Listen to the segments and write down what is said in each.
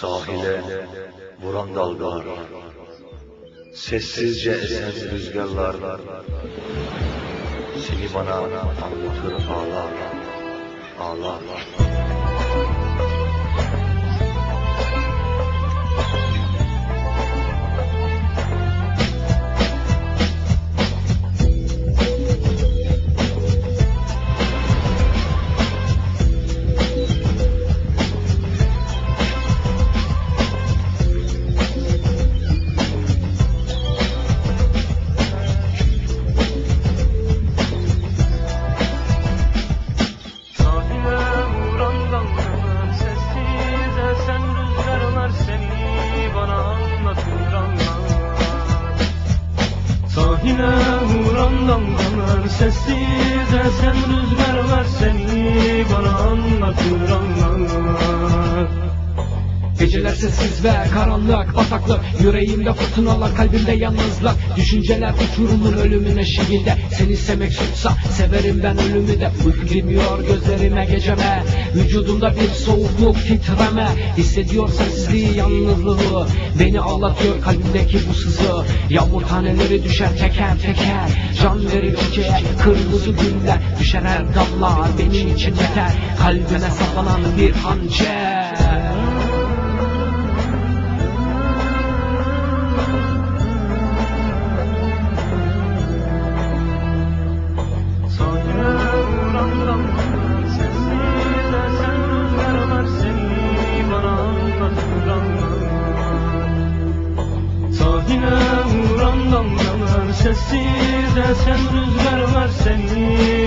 Sahile vuran dalgalar Sessizce esen rüzgarlar. Seni bana anlatır ağlar Ağlar dalgalar Geceler sessiz ve karanlık bataklık. Yüreğimde fırtınalar kalbimde yalnızlık. Düşünceler uçurumun ölümün eşiğinde Seni sevmek suçsa severim ben ölümü de. Uyku girmiyor gözlerime geceme. Vücudumda bir soğukluk titreme. Hissediyor sensizliği yalnızlığı. Beni ağlatıyor kalbimdeki bu sızı. Yağmur taneleri düşer teker teker. Can verir çiçeğe kırmızı güller Düşer her damla benim için yeter. Kalbime saplanan bir hançer Sahile vuran dalgalar sessiz esen rüzgarlar seni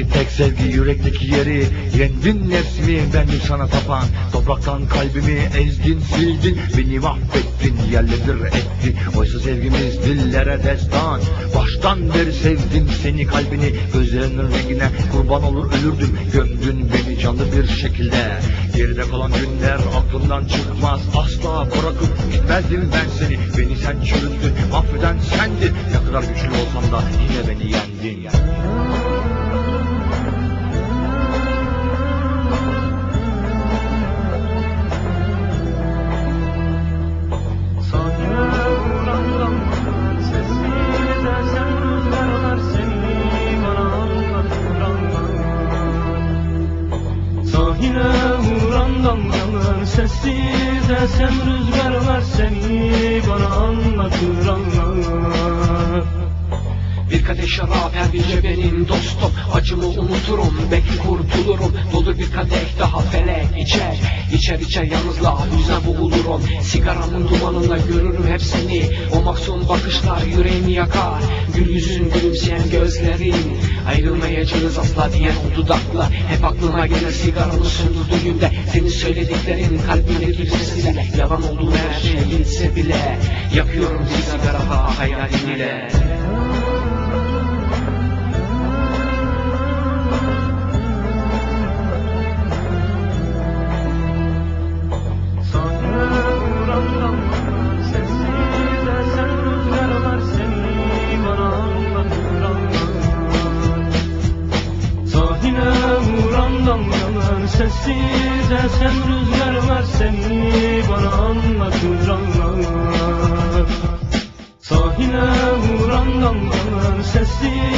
Gözümdeki tek sevgi yürekteki yeri. Yendin nefsimi bendim sana tapan. Topraktan kalbimi ezdin sildin. Beni mahvettin yerledir ettin Oysa sevgimiz dillere destan. Baştan beri sevdim seni kalbini. Gözlerinin rengine kurban olur ölürdüm. Gömdün beni canlı bir şekilde. Geride kalan günler aklımdan çıkmaz. Asla bırakıp gitmezdim ben seni. Beni sen çürüttün affeden sendin. Ne kadar güçlü olsam da yine beni yendin. Sahile dalgalar sessiz esen rüzgarlar seni bana anlatır anlar. Bir kadeh şarap her gece benim dostum Acımı unuturum belki kurtulurum. Doldur bir kadeh daha felek içer İçer içer yalnızlığa yüzden boğulurum. Sigaramın dumanında görürüm hepsini O maksum bakışlar yüreğimi yakar Gül yüzün gülümseyen gözlerin Ayrılmayacağız asla diyen o dudaklar Hep aklıma gelir sigaramı söndürdüğümde Senin söylediklerin kalbimdeki sesiyle Yalan olduğunu her şey bilse bile Yakıyorum bir sigara hayalim ile sessiz esen rüzgar var seni bana anlatır anlat Sahile vuran damlalar sessiz